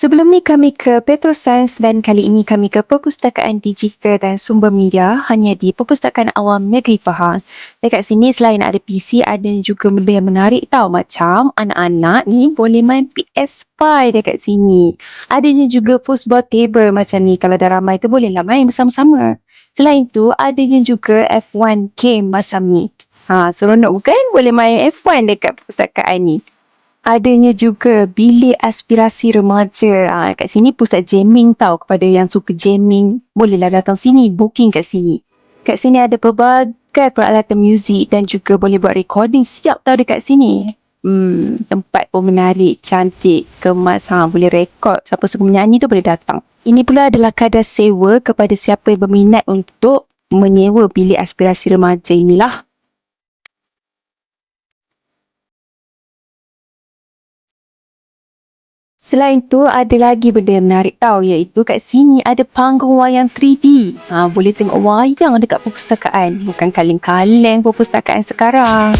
Sebelum ni kami ke Petroscience dan kali ini kami ke Perpustakaan Digital dan Sumber Media hanya di Perpustakaan Awam Negeri Pahang. Dekat sini selain ada PC ada juga benda yang menarik tau macam anak-anak ni boleh main PS5 dekat sini. Adanya juga football table macam ni kalau dah ramai tu bolehlah main bersama-sama. Selain tu adanya juga F1 game macam ni. Ha, seronok bukan? Boleh main F1 dekat perpustakaan ni adanya juga bilik aspirasi remaja. Ha, kat sini pusat jamming tau kepada yang suka jamming. Bolehlah datang sini, booking kat sini. Kat sini ada pelbagai peralatan muzik dan juga boleh buat recording siap tau dekat sini. Hmm, tempat pun menarik, cantik, kemas. Ha, boleh rekod. Siapa suka menyanyi tu boleh datang. Ini pula adalah kadar sewa kepada siapa yang berminat untuk menyewa bilik aspirasi remaja inilah. Selain tu ada lagi benda yang menarik tau iaitu kat sini ada panggung wayang 3D. Ha, boleh tengok wayang dekat perpustakaan. Bukan kaleng-kaleng perpustakaan sekarang.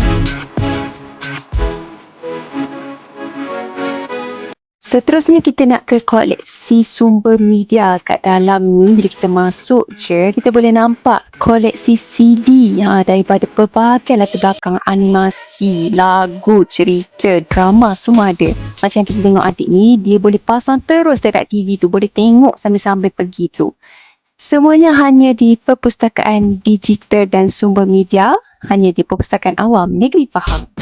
Seterusnya kita nak ke koleksi sumber media kat dalam ni. Bila kita masuk je, kita boleh nampak koleksi CD ha, daripada pelbagai latar belakang animasi, lagu, cerita, drama semua ada. Macam kita tengok adik ni, dia boleh pasang terus dekat TV tu. Boleh tengok sambil-sambil pergi tu. Semuanya hanya di perpustakaan digital dan sumber media. Hanya di perpustakaan awam Negeri Pahang.